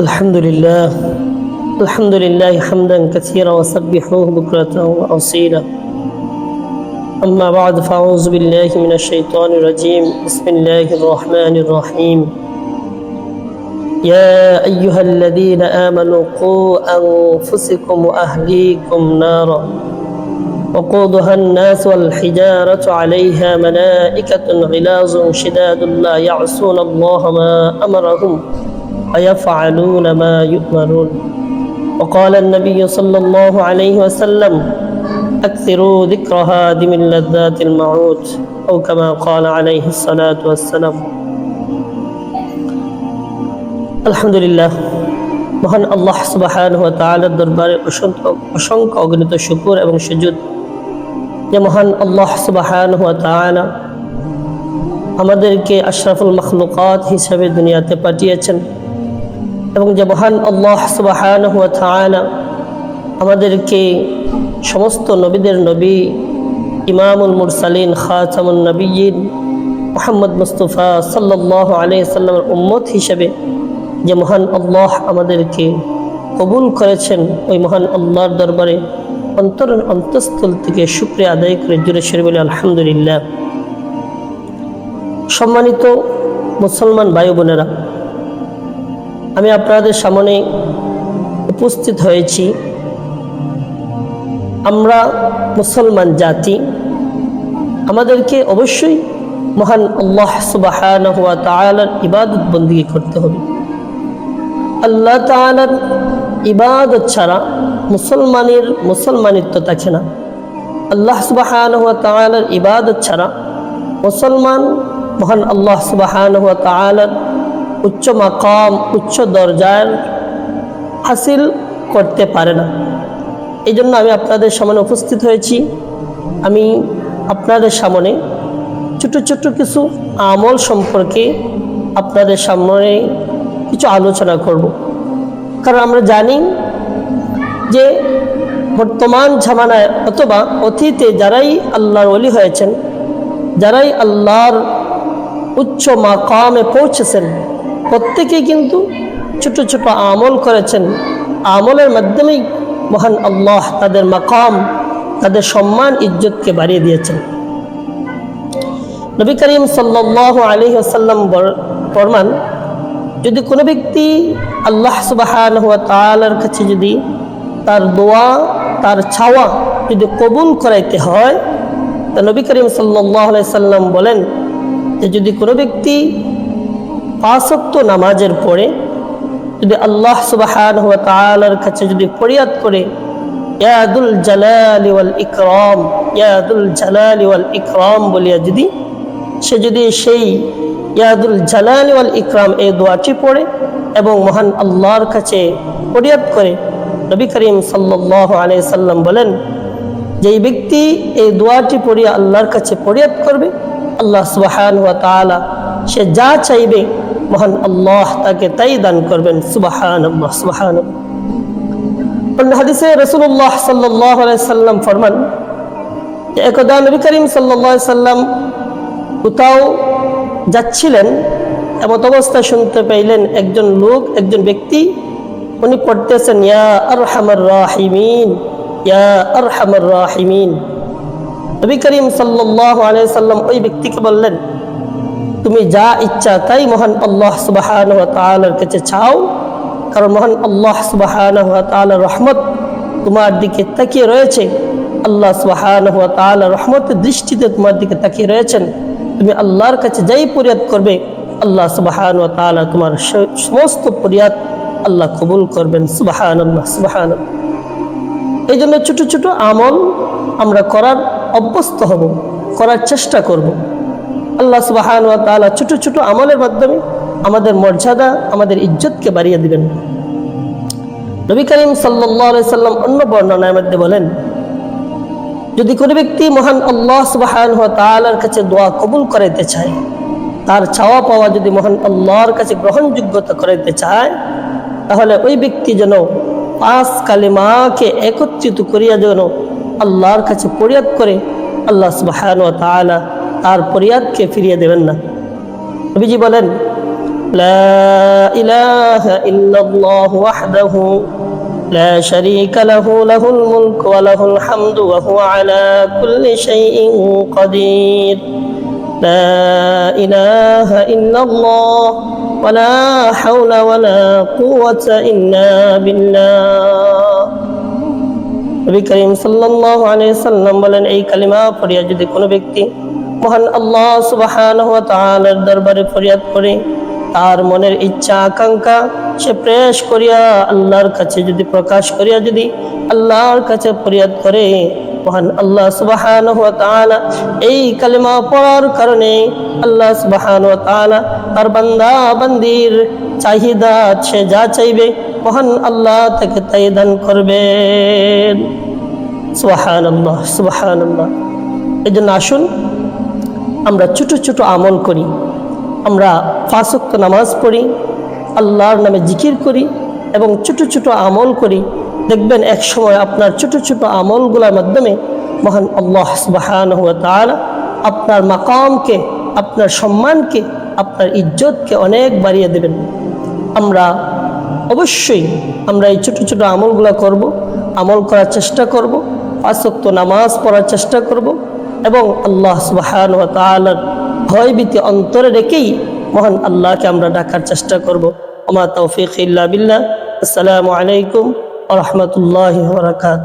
الحمد لله. الحمد لله حمدا كثيرا وسبحوه بكرة وأصيلا. أما بعد فأعوذ بالله من الشيطان الرجيم. بسم الله الرحمن الرحيم. يا أيها الذين آمنوا قوا أنفسكم وأهليكم نارا وقودها الناس والحجارة عليها ملائكة غلاظ شداد لا يعصون الله ما أمرهم ويفعلون ما يؤمرون وقال النبي صلى الله عليه وسلم أكثروا ذكر هادم اللذات الموت أو كما قال عليه الصلاة والسلام الحمد لله মহান আল্লাহ সুবাহান হুয়া তাআলার দরবারে অসংখ্য অসংখ্য অগণিত শুকুর এবং সুজুদ যে মহান আল্লাহ সুবাহান হুয়া তাআলা আমাদেরকে আশরাফুল মখলুকাত হিসাবে দুনিয়াতে পাঠিয়েছেন এবং যে মহান আল্লাহ সুবাহান হুয়া তাআলা আমাদেরকে সমস্ত নবীদের নবী, ইমামুল মুরসালিন খাতামুল নবীন মোহাম্মদ মুস্তফা সাল্লাহ আলিয়া সাল্লামের উম্মত হিসেবে যে মহান আল্লাহ আমাদেরকে কবুল করেছেন, ওই মহান আল্লাহর দরবারে অন্তরের অন্তঃস্থল থেকে শুক্রিয়া আদায় করে জুড়ে সেরে বলে, আলহামদুলিল্লাহ। সম্মানিত মুসলমান ভাই বোনেরা আমি আপনাদের সামনে উপস্থিত হয়েছি। আমরা মুসলমান জাতি, আমাদেরকে অবশ্যই মহান আল্লাহ সুবাহ ইবাদত বন্দিগি করতে হবে। আল্লাহ তালার ইবাদত ছাড়া মুসলমানের মুসলমানিত্ব থাকে না। আল্লাহ তালার ইবাদত ছাড়া মুসলমান মহান আল্লাহ তালার উচ্চ মাকাম, উচ্চ দরজার হাসিল করতে পারে না। এই জন্য আমি আপনাদের সামনে উপস্থিত হয়েছি। আমি আপনাদের সামনে ছোট ছোট কিছু আমল সম্পর্কে আপনাদের সামনে কিছু আলোচনা করব। কারণ আমরা জানি যে বর্তমান ঝামানায় অথবা অতীতে যারাই আল্লাহর অলি হয়েছেন, যারাই আল্লাহর উচ্চ মাকামে পৌঁছেছেন প্রত্যেকেই কিন্তু ছোট ছোট আমল করেছেন। আমলের মাধ্যমেই মহান আল্লাহ তাদের মাকাম, তাদের সম্মান, ইজ্জতকে বাড়িয়ে দিয়েছেন। নবী করিম সাল্লাহ আলী আসাল্লাম ফরমান, যদি কোনো ব্যক্তি আল্লাহ সুবাহান হুয়া তালার কাছে যদি তার দোয়া, তার ছাওয়া যদি কবুল করাইতে হয়, তা নবী করিম সাল্লাহ সাল্লাম বলেন যে যদি কোনো ব্যক্তি পাঁচক্ত নামাজের পরে যদি আল্লাহ সুবাহান হুয়া তালার কাছে যদি ফরিয়াদ করে ইয়াদুল জালালি ইকরম ইয়াদুল জালালি ওয়াল ইকরম বলিয়া যদি সে যদি সেই ইয়াদুল জালালি ওয়াল ইকরাম এই দোয়াটি পড়ে এবং মহান আল্লাহর কাছে ফরিয়াদ করে, নবী করিম সাল্লাহ আলিয়া সাল্লাম বলেন, যেই ব্যক্তি এই দোয়াটি পড়িয়া আল্লাহর কাছে ফরিয়াদ করবে, আল্লাহ সুবাহান হুয়া তালা সে যা চাইবে মহান আল্লাহ তাকে তাই দান করবেন সুবাহান আল্লাহ সুবাহান হাদিসে রসুল্লাহ সাল্লাহ সাল্লাম ফরমান, একদা নবী করিম সাল্লাহ সাল্লাম কোথাও যাচ্ছিলেন, এমত অবস্থা শুনতে পাইলেন একজন লোক, একজন ব্যক্তি, উনি পড়তেছেন, ইয়া আর হামর রাহিমিন, ইয়া আর হামর রাহিমিন। নবী করিম সাল্লাহ সাল্লাম ওই ব্যক্তিকে বললেন তুমি যা ইচ্ছা তাই মহান আল্লাহ সুবাহান তালার কাছে চাও। কারণ মহান আল্লাহ সুবাহান তালার রহমত তোমার দিকে তাকিয়ে রয়েছে। আল্লাহ সুবাহান তালার রহমতের দৃষ্টিতে তোমার দিকে তাকিয়ে রয়েছেন। তুমি আল্লাহর কাছে যাই পরিয়াদ করবে, আল্লাহ সুবাহান তালা তোমার সমস্ত পরিয়াদ আল্লাহ কবুল করবেন সুবাহান আল্লাহ সুবাহান এই জন্য ছোটো ছোটো আমল আমরা করার অভ্যস্ত হব, করার চেষ্টা করব। আল্লাহ সুবাহান ও তালা ছোটো ছোটো আমলের মাধ্যমে আমাদের মর্যাদা, আমাদের ইজ্জতকে বাড়িয়ে দিবেন। নবী করিম সাল্লাহ সাল্লাম অন্য বর্ণনার মধ্যে বলেন, যদি কোনো ব্যক্তি মহান আল্লাহ সুবাহান তালার কাছে দোয়া কবুল করাইতে চায়, তার চাওয়া পাওয়া যদি মহান আল্লাহর কাছে গ্রহণযোগ্যতা করাইতে চায়, তাহলে ওই ব্যক্তি যেন পাঁচ কালিমাকে একত্রিত করিয়া যেন আল্লাহর কাছে পরিয়াদ করে আল্লাহ সুবাহান তালা তার পরিয়াদকে ফিরিয়ে দেবেন না নবীজি বলেন লা إله إلا الله وحده لا شريك له له الملك وله الحمد وهو على كل شيء قدير لا إله إلا الله ولا حول ولا قوة إلا بالله নবী করিম সাল্লাল্লাহু আলাইহি সাল্লাম বলেন এই কালিমা পড়িয়া যদি কোনো ব্যক্তি মহান আল্লাহ সুবহানাহু ওয়া তাআলার দরবারে ফরিয়াদ করে। তার মনের ইচ্ছা, আকাঙ্ক্ষা সে প্রেস করিয়া আল্লাহর কাছে যদি প্রকাশ করিয়া যদি আল্লাহর কাছে ফরিয়াদ করে, মহান আল্লাহ সুবাহান এই কালিমা পড়ার কারণে আল্লাহ তাআলা তার বান্দা বান্দির চাহিদা সে যা চাইবে, মহান আল্লাহ তাকে তাই দান করবেন। সুবাহান সুবাহান এই জন্য আসুন আমরা ছোট ছোট আমল করি। আমরা ফাঁসক্ত নামাজ পড়ি, আল্লাহর নামে জিকির করি এবং ছোট ছোট আমল করি। দেখবেন এক সময় আপনার ছোট ছোট আমলগুলোর মাধ্যমে মহান আল্লাহ সুবাহান হুয়া আপনার মাকামকে, আপনার সম্মানকে, আপনার ইজ্জতকে অনেক বাড়িয়ে দেবেন। আমরা অবশ্যই আমরা এই ছোট ছোট আমলগুলো করব, আমল করার চেষ্টা করব আসক্ত নামাজ পড়ার চেষ্টা করব এবং আল্লাহ সুবাহান ও তালার ভয়ভীতি অন্তরে রেখেই মহান আল্লাহকে আমরা ডাকার চেষ্টা করব। আমার তৌফিক ইল্লা বিল্লাহ। আসসালামু আলাইকুম রহমতুল্লাহ বরকাত